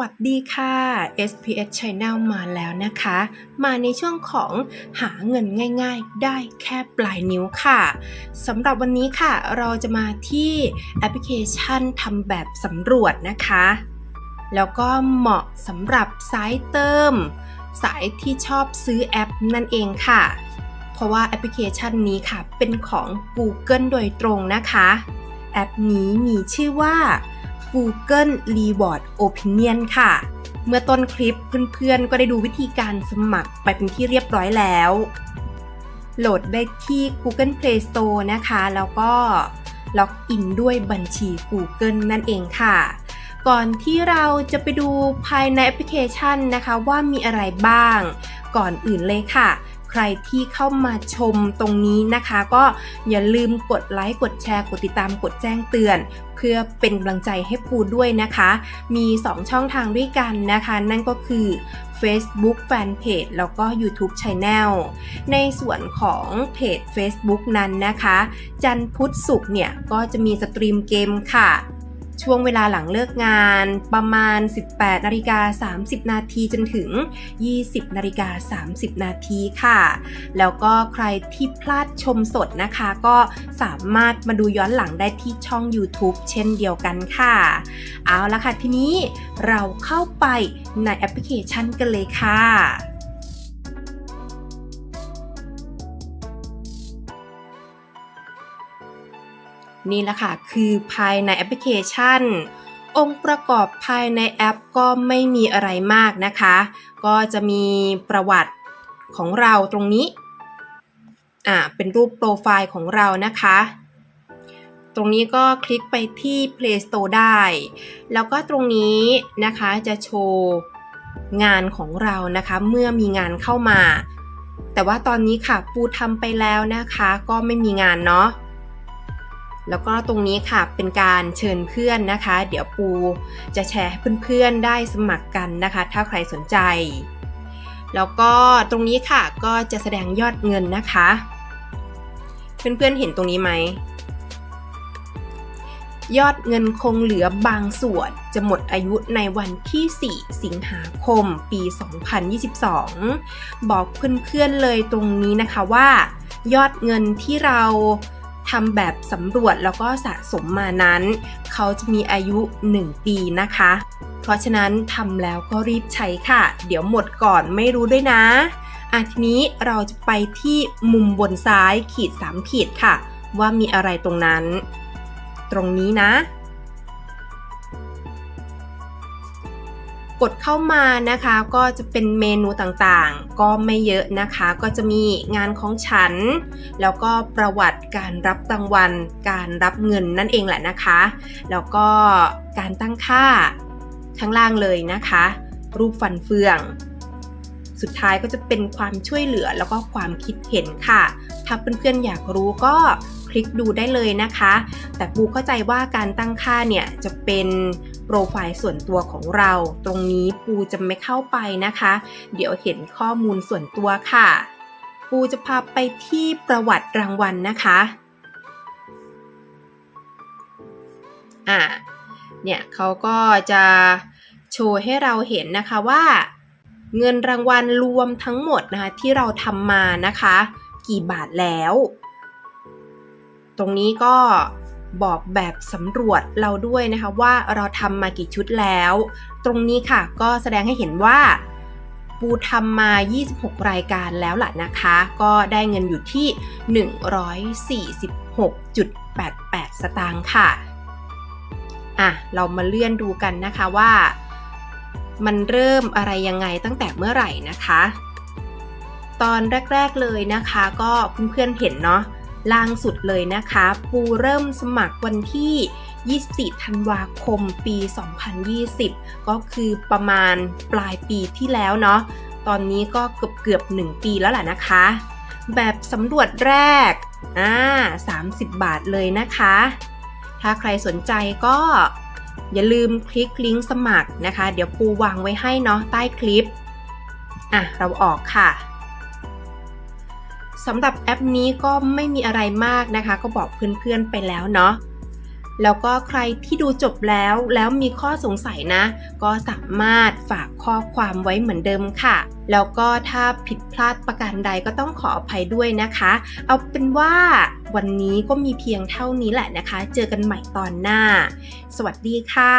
วัสดีค่ะ SPS Channel มาแล้วนะคะ มาในช่วงของหาเงินง่ายๆ ได้แค่ปลายนิ้วค่ะสำหรับวันนี้ค่ะ เราจะมาที่แอปพลิเคชันทำแบบสำรวจนะคะ แล้วก็เหมาะสำหรับสายเติม สายที่ชอบซื้อแอปนั่นเองค่ะ เพราะว่าแอปพลิเคชันนี้ค่ะ เป็นของ Google โดยตรงนะคะ แอปนี้มีชื่อว่า Google Reward Opinion ค่ะ เมื่อต้นคลิปเพื่อนๆ ก็ได้ดูวิธีการสมัครไปเป็นที่เรียบร้อยแล้ว โหลดได้ที่ Google Play Store นะคะ แล้วก็ล็อกอินด้วยบัญชี Google นั่นเองค่ะ ก่อนที่เราจะไปดูภายในแอปพลิเคชันนะคะว่ามีอะไรบ้าง ก่อนอื่นเลยค่ะ ใครที่เข้ามาชมตรงนี้นะคะ ก็อย่าลืมกดไลค์กดแชร์กดติดตามกดแจ้งเตือน เพื่อเป็นกำลังใจให้ปูด้วยนะคะ มี 2 ช่องทางด้วยกันนะคะ นั่นก็คือ Facebook Fanpage แล้วก็ YouTube Channel ในส่วนของเพจ Facebook นั้นนะคะ จันพุทธศุกร์เนี่ย ก็จะมีสตรีมเกมค่ะ ช่วงเวลาหลังเลิกงานประมาณ 18นาฬิกา30 นาทีจนถึง 20นาฬิกา30 นาทีค่ะ แล้วก็ใครที่พลาดชมสดนะคะ ก็สามารถมาดูย้อนหลังได้ที่ช่อง YouTube เช่นเดียวกันค่ะ เอาละค่ะทีนี้เราเข้าไปในแอปพลิเคชันกันเลยค่ะ นี่แหละค่ะ คือภายในแอปพลิเคชัน องค์ประกอบภายในแอปก็ไม่มีอะไรมากนะคะ ก็จะมีประวัติของเราตรงนี้อ่าเป็นรูปโปรไฟล์ของเรานะคะ ตรงนี้ก็คลิกไปที่ Play Store ได้ แล้วก็ตรงนี้นะคะจะโชว์งานของเรานะคะ เมื่อมีงานเข้ามา แต่ว่าตอนนี้ค่ะปูทำไปแล้วนะคะ ก็ไม่มีงานเนาะ แล้วก็ตรงนี้ค่ะเป็นการเชิญเพื่อนนะคะ เดี๋ยวปูจะแชร์ให้เพื่อนๆได้สมัครกันนะคะ ถ้าใครสนใจ แล้วก็ตรงนี้ค่ะก็จะแสดงยอดเงินนะคะ เพื่อนๆเห็นตรงนี้ไหมยอดเงินคงเหลือบางส่วน จะหมดอายุในวันที่ 4 สิงหาคม ปี 2022 บอกเพื่อนๆเลยตรงนี้นะคะว่า ยอดเงินที่เรา ทำแบบสำรวจแล้วก็สะสมมานั้น เขาจะมีอายุ 1 ปีนะคะ เพราะฉะนั้นทำแล้วก็รีบใช้ค่ะ เดี๋ยวหมดก่อนไม่รู้ด้วยนะอะทีนี้เราจะไปที่มุมบนซ้ายขีด 3 ขีดค่ะ ว่ามีอะไรตรงนั้น ตรงนี้นะ กดเข้ามานะคะก็จะเป็นเมนูต่างๆ ก็ไม่เยอะนะคะ ก็จะมีงานของฉัน แล้วก็ประวัติการรับรางวัล การรับเงินนั่นเองแหละนะคะ แล้วก็การตั้งค่าข้างล่างเลยนะคะ รูปฟันเฟือง สุดท้ายก็จะเป็นความช่วยเหลือแล้วก็ความคิดเห็นค่ะ ถ้าเพื่อนๆอยากรู้ก็คลิกดูได้เลยนะคะ แต่ปูเข้าใจว่าการตั้งค่าเนี่ยจะเป็น โปรไฟล์ส่วนตัวของเรา ตรงนี้ปูจะไม่เข้าไปนะคะ เดี๋ยวเห็นข้อมูลส่วนตัวค่ะ ปูจะพาไปที่ประวัติรางวัลนะคะอ่าเนี่ยเขาก็จะโชว์ให้เราเห็นนะคะว่า เงินรางวัลรวมทั้งหมดนะคะที่เราทำมานะคะ กี่บาทแล้ว ตรงนี้ก็ บอกแบบสำรวจเราด้วยนะคะว่าเราทำมากี่ชุดแล้ว ตรงนี้ค่ะก็แสดงให้เห็นว่า ปูทำมา 26 รายการแล้วล่ะนะคะ ก็ได้เงินอยู่ที่ 146.88 สตางค์ค่ะอะ เรามาเลื่อนดูกันนะคะว่า มันเริ่มอะไรยังไงตั้งแต่เมื่อไหร่นะคะ ตอนแรก ๆเลยนะคะ ก็เพื่อนๆเห็นเนาะ ล่างสุดเลยนะคะ ปูเริ่มสมัครวันที่ 24 ธันวาคมปี 2020 ก็คือประมาณปลายปีที่แล้วเนาะ ตอนนี้ก็เกือบเกือบ 1 ปีแล้วแหละนะคะ แบบสำรวจแรก อ่า 30 บาทเลยนะคะ ถ้าใครสนใจก็อย่าลืมคลิกลิงก์สมัครนะคะ เดี๋ยวปูวางไว้ให้เนาะใต้คลิป อะ เราออกค่ะ สำหรับแอปนี้ก็ไม่มีอะไรมากนะคะ ก็บอกเพื่อนๆไปแล้วเนาะแล้วก็ใครที่ดูจบแล้วแล้วมีข้อสงสัยนะ ก็สามารถฝากข้อความไว้เหมือนเดิมค่ะ แล้วก็ถ้าผิดพลาดประการใดก็ต้องขออภัยด้วยนะคะ เอาเป็นว่าวันนี้ก็มีเพียงเท่านี้แหละนะคะ เจอกันใหม่ตอนหน้า สวัสดีค่ะ